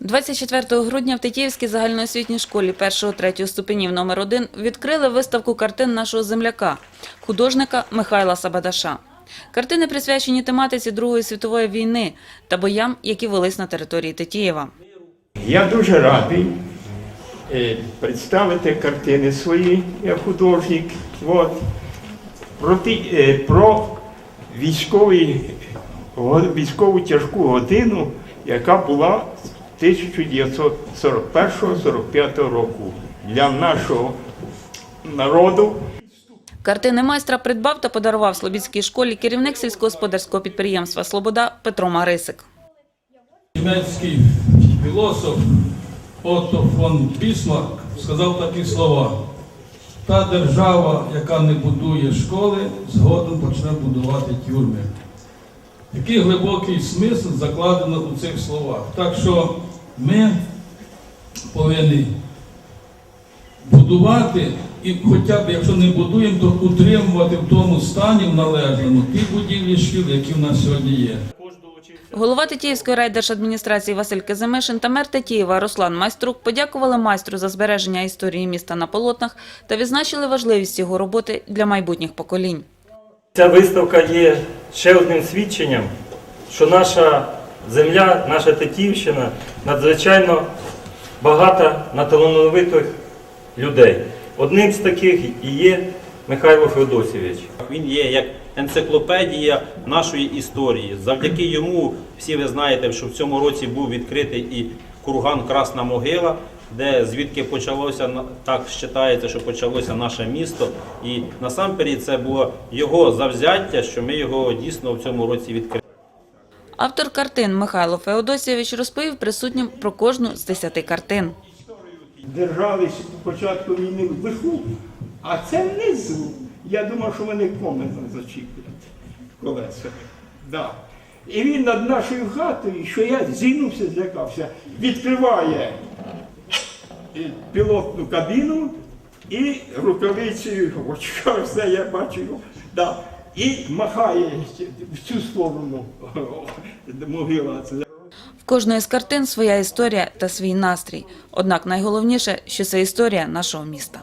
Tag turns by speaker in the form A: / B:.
A: 24 грудня в Тетіївській загальноосвітній школі 1-3 ступенів номер 1 відкрили виставку картин нашого земляка, художника Михайла Сабадаша. Картини присвячені тематиці Другої світової війни та боям, які велись на території Тетіїва.
B: Я дуже радий е, представити картини свої як художник. От. Про, е, про військовий, військову тяжку годину, яка була 1941-45 року для нашого народу.
A: Картини майстра придбав та подарував Слобідській школі керівник сільськогосподарського підприємства «Слобода» Петро Марисик.
C: Німецький філософ Отто фон Бісмарк сказав такі слова. Та держава, яка не будує школи, згодом почне будувати тюрми. Такий глибокий смисл закладено у цих словах. Так що ми повинні будувати і хоча б, якщо не будуємо, то утримувати в тому стані в належному ті будівлі шкіл, які в нас сьогодні є.
A: Голова Тетіївської райдержадміністрації Василь Казимишин та мер Тетіїва Руслан Майструк подякували майстру за збереження історії міста на полотнах та відзначили важливість його роботи для майбутніх поколінь.
D: Ця виставка є ще одним свідченням, що наша земля, наша Тетіївщина надзвичайно багата на талановитих людей. Одним з таких і є Михайло Феодосійович.
E: Він є як енциклопедія нашої історії. Завдяки йому всі ви знаєте, що в цьому році був відкритий і курган Красна Могила, де звідки почалося так вважається, що почалося наше місто. І насамперед це було його завзяття, що ми його дійсно в цьому році відкрили.
A: Автор картин Михайло Феодосійович розповів присутнім про кожну з десяти картин.
B: держались початку війни вверху, а це внизу. Я думав, що вони комено зачіплять колеса. Да. І він над нашою хатою, що я зігнувся, злякався, відкриває пілотну кабіну і рукавицею в очках, все я бачу. Да. І махає в цю сторону могила.
A: В кожної з картин своя історія та свій настрій. Однак найголовніше, що це історія нашого міста.